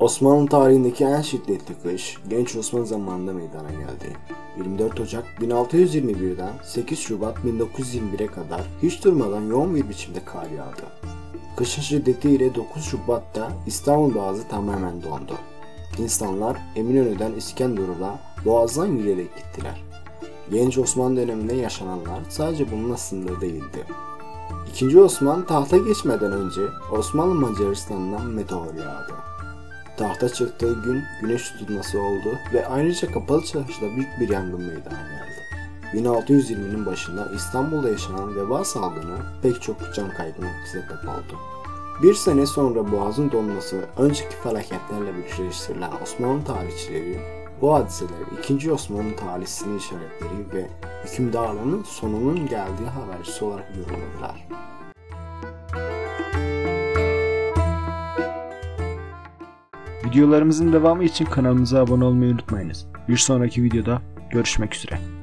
Osmanlı tarihindeki en şiddetli kış genç Osman zamanında meydana geldi. 24 Ocak 1621'den 8 Şubat 1921'e kadar hiç durmadan yoğun bir biçimde kar yağdı. Kışın şiddetiyle 9 Şubat'ta İstanbul Boğazı tamamen dondu. İnsanlar Eminönü'den İskenderun'a Boğaz'dan yürüyerek gittiler. Genç Osman döneminde yaşananlar sadece bununla sınırlı değildi. İkinci Osman tahta geçmeden önce Osmanlı Macaristan'dan meteor yağdı. Tahta çıktığı gün güneş tutulması oldu ve ayrıca kapalı çarşıda büyük bir yangın meydana geldi. 1620'nin başında İstanbul'da yaşanan veba salgını pek çok can kaybına sebep oldu. Bir sene sonra Boğaz'ın donması önceki felaketlerle birleştirilen Osmanlı tarihçileri bu hadiseleri 2. Osmanlı tarihçisinin işaretleri ve hükümdarlığının sonunun geldiği habercisi olarak yorumladılar. Videolarımızın devamı için kanalımıza abone olmayı unutmayınız. Bir sonraki videoda görüşmek üzere.